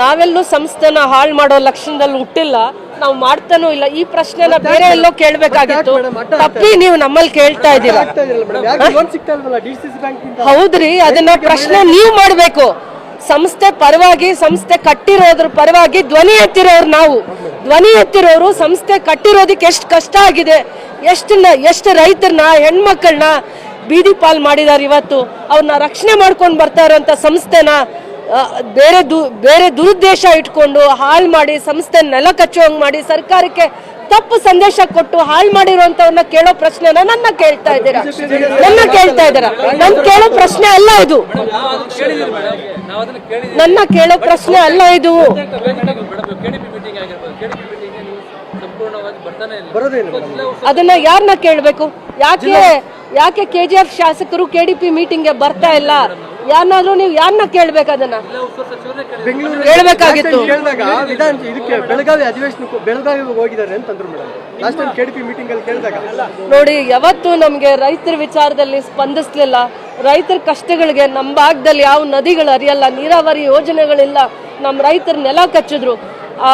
ನಾವೆಲ್ಲೂ ಸಂಸ್ಥೆನ ಹಾಳು ಮಾಡೋ ಲಕ್ಷಣದಲ್ಲಿ ಹುಟ್ಟಿಲ್ಲ ನಾವು ಮಾಡ್ತಾನೂ ಇಲ್ಲ. ಈ ಪ್ರಶ್ನೆನ ಬೇರೆ ಎಲ್ಲೋ ಕೇಳಬೇಕಾಗಿತ್ತು. ತಪ್ಪಿ ನೀವು ನಮ್ಮಲ್ಲಿ ಕೇಳ್ತಾ ಇದ್ದೀರಾ. ಹೌದ್ರಿ ಅದನ್ನ ಪ್ರಶ್ನೆ ನೀವು ಮಾಡಬೇಕು. ಸಂಸ್ಥೆ ಪರವಾಗಿ ಸಂಸ್ಥೆ ಕಟ್ಟಿರೋದ್ರ ಪರವಾಗಿ ಧ್ವನಿ ಎತ್ತಿರೋರು ನಾವು. ಧ್ವನಿ ಎತ್ತಿರೋರು ಸಂಸ್ಥೆ ಕಟ್ಟಿರೋದಕ್ಕೆ ಎಷ್ಟು ಕಷ್ಟ ಆಗಿದೆ. ಎಷ್ಟು ಎಷ್ಟು ರೈತರನ್ನ ಹೆಣ್ಮಕ್ಳನ್ನ ಬೀದಿ ಪಾಲ್ ಮಾಡಿದಾರೆ ಇವತ್ತು. ಅವ್ರನ್ನ ರಕ್ಷಣೆ ಮಾಡ್ಕೊಂಡು ಬರ್ತಾ ಇರೋಂಥ ಸಂಸ್ಥೆನ ಬೇರೆ ದು, ಬೇರೆ ದುರುದ್ದೇಶ ಇಟ್ಕೊಂಡು ಹಾಳು ಮಾಡಿ ಸಂಸ್ಥೆ ನೆಲ ಕಚ್ಚುವಂಗೆ ಮಾಡಿ ಸರ್ಕಾರಕ್ಕೆ ತಪ್ಪು ಸಂದೇಶ ಕೊಟ್ಟು ಹಾಳು ಮಾಡಿರುವಂತವ್ರನ್ನ ಕೇಳೋ ಪ್ರಶ್ನೆನ ನನ್ನ ಕೇಳ್ತಾ ಇದ್ದೀರಾ? ನನ್ನ ಕೇಳ್ತಾ ಇದ್ದೀರಾ? ನನ್ ಕೇಳೋ ಪ್ರಶ್ನೆ ಅಲ್ಲ ಇದು. ನನ್ನ ಕೇಳೋ ಪ್ರಶ್ನೆ ಅಲ್ಲ ಇದು. ಅದನ್ನ ಯಾರನ್ನ ಕೇಳ್ಬೇಕು? ಯಾಕೆ ಯಾಕೆ ಕೆಜಿಎಫ್ ಶಾಸಕರು ಕೆಡಿಪಿ ಮೀಟಿಂಗ್ಗೆ ಬರ್ತಾ ಇಲ್ಲ? ಯಾರನ್ನಾದ್ರೂ ನೀವು ಯಾರನ್ನ ಕೇಳ್ಬೇಕು ಅದನ್ನ ಬೆಂಗಳೂರು ಹೇಳ್ಬೇಕಾಗಿತ್ತು. ಕೇಳಿದಾಗ ವಿಧಾನ ಇದಕ್ಕೆ ಬೆಳಗಾವಿ ಅಧಿವೇಶನಕ್ಕೂ ಬೆಳಗಾವಿಗೆ ಹೋಗಿದ್ದಾರೆ ಅಂತಂದ್ರು ಮೇಡಮ್. ಲಾಸ್ಟ್ ಟೈಮ್ ಕೆ ಮೀಟಿಂಗ್ ಅಲ್ಲಿ ಕೇಳಿದಾಗ. ನೋಡಿ ಯಾವತ್ತು ನಮಗೆ ರೈತರ ವಿಚಾರದಲ್ಲಿ ಸ್ಪಂದಿಸ್ಲಿಲ್ಲ. ರೈತರ ಕಷ್ಟಗಳಿಗೆ ನಮ್ಮ ಭಾಗದಲ್ಲಿ ಯಾವ ನದಿಗಳು ಅರಿಯಲ್ಲ ನೀರಾವರಿ ಯೋಜನೆಗಳಿಲ್ಲ ನಮ್ಮ ರೈತರ ನೆಲ ಕಚ್ಚಿದ್ರು. ಆ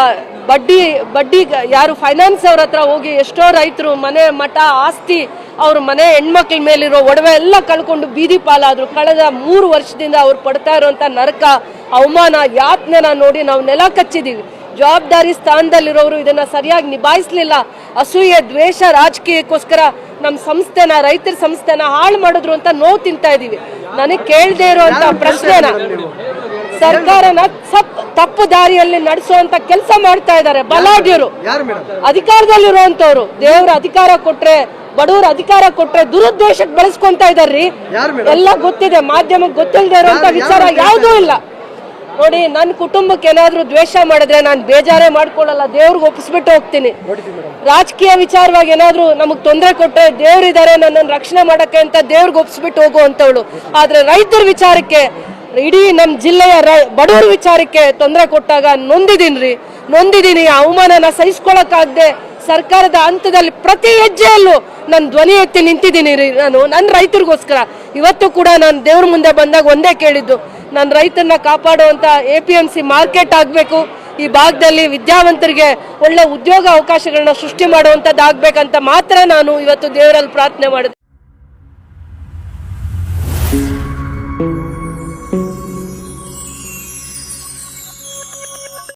ಬಡ್ಡಿ ಬಡ್ಡಿ ಯಾರು ಫೈನಾನ್ಸ್ ಅವ್ರ ಹತ್ರ ಹೋಗಿ ಎಷ್ಟೋ ರೈತರು ಮನೆ ಮಠ ಆಸ್ತಿ ಅವ್ರ ಮನೆ ಹೆಣ್ಮಕ್ಳ ಮೇಲಿರೋ ಒಡವೆ ಎಲ್ಲ ಕಳ್ಕೊಂಡು ಬೀದಿ ಪಾಲಾದ್ರು. ಕಳೆದ ಮೂರು ವರ್ಷದಿಂದ ಅವ್ರು ಪಡ್ತಾ ಇರುವಂತ ನರಕ ಅವಮಾನ ಯಾತನೆನ ನೋಡಿ ನಾವು ನೆಲ ಕಚ್ಚಿದೀವಿ. ಜವಾಬ್ದಾರಿ ಸ್ಥಾನದಲ್ಲಿರೋರು ಇದನ್ನ ಸರಿಯಾಗಿ ನಿಭಾಯಿಸ್ಲಿಲ್ಲ. ಅಸೂಯೆ ದ್ವೇಷ ರಾಜಕೀಯಕ್ಕೋಸ್ಕರ ನಮ್ಮ ಸಂಸ್ಥೆನ ರೈತರ ಸಂಸ್ಥೆನ ಹಾಳು ಮಾಡಿದ್ರು ಅಂತ ನೋವು ತಿಂತಾ ಇದೀವಿ. ನನಗೆ ಕೇಳದೆ ಇರುವಂತ ಪ್ರಶ್ನೆನ ಸರ್ಕಾರನ ಸಪ್ ತಪ್ಪು ದಾರಿಯಲ್ಲಿ ನಡೆಸುವಂತ ಕೆಲಸ ಮಾಡ್ತಾ ಇದ್ದಾರೆ ಬಲಾಢ್ಯರು. ಅಧಿಕಾರದಲ್ಲಿರುವಂತವ್ರು ದೇವರ ಅಧಿಕಾರ ಕೊಟ್ರೆ ಬಡವ್ರ ಅಧಿಕಾರ ಕೊಟ್ರೆ ದುರುದ್ದೇಶಕ್ಕೆ ಬಳಸ್ಕೊಂತ ಇದಾರ್ರಿ. ಎಲ್ಲ ಗೊತ್ತಿದೆ ಮಾಧ್ಯಮಕ್ಕೆ ಗೊತ್ತಿಲ್ಲದೆ ಇರುವಂತ ವಿಚಾರ ಯಾವುದೂ ಇಲ್ಲ. ನೋಡಿ ನನ್ನ ಕುಟುಂಬಕ್ಕೆ ಏನಾದ್ರೂ ದ್ವೇಷ ಮಾಡಿದ್ರೆ ನಾನು ಬೇಜಾರೇ ಮಾಡ್ಕೊಳ್ಳಲ್ಲ ದೇವ್ರಿಗೆ ಒಪ್ಪಿಸ್ಬಿಟ್ಟು ಹೋಗ್ತೀನಿ. ರಾಜಕೀಯ ವಿಚಾರವಾಗಿ ಏನಾದ್ರೂ ನಮಗ್ ತೊಂದರೆ ಕೊಟ್ಟರೆ ದೇವ್ರಿದ್ದಾರೆ ನನ್ನ ರಕ್ಷಣೆ ಮಾಡಕ್ಕೆ ಅಂತ ದೇವ್ರಿಗೆ ಒಪ್ಪಿಸ್ಬಿಟ್ಟು ಹೋಗುವಂತವಳು ಆದ್ರೆ ರೈತರ ವಿಚಾರಕ್ಕೆ ಇಡೀ ನಮ್ಮ ಜಿಲ್ಲೆಯ ರೈ- ಬಡವರ ವಿಚಾರಕ್ಕೆ ತೊಂದರೆ ಕೊಟ್ಟಾಗ ನೊಂದಿದೀನಿ ನೊಂದಿದೀನಿ ನೊಂದಿದ್ದೀನಿ ಅವಮಾನನ ಸಹಿಸ್ಕೊಳಕ್ಕಾಗದೆ ಸರ್ಕಾರದ ಹಂತದಲ್ಲಿ ಪ್ರತಿ ಹೆಜ್ಜೆಯಲ್ಲೂ ನನ್ನ ಧ್ವನಿ ಎತ್ತಿ ನಿಂತಿದ್ದೀನಿ ನಾನು ನನ್ನ ರೈತರಿಗೋಸ್ಕರ. ಇವತ್ತು ಕೂಡ ನಾನು ದೇವ್ರ ಮುಂದೆ ಬಂದಾಗ ಒಂದೇ ಕೇಳಿದ್ದು ನನ್ನ ರೈತರನ್ನ ಕಾಪಾಡುವಂಥ ಎ ಮಾರ್ಕೆಟ್ ಆಗಬೇಕು, ಈ ಭಾಗದಲ್ಲಿ ವಿದ್ಯಾವಂತರಿಗೆ ಒಳ್ಳೆ ಉದ್ಯೋಗ ಅವಕಾಶಗಳನ್ನ ಸೃಷ್ಟಿ ಮಾಡುವಂಥದ್ದಾಗಬೇಕಂತ ಮಾತ್ರ ನಾನು ಇವತ್ತು ದೇವರಲ್ಲಿ ಪ್ರಾರ್ಥನೆ ಮಾಡಿದೆ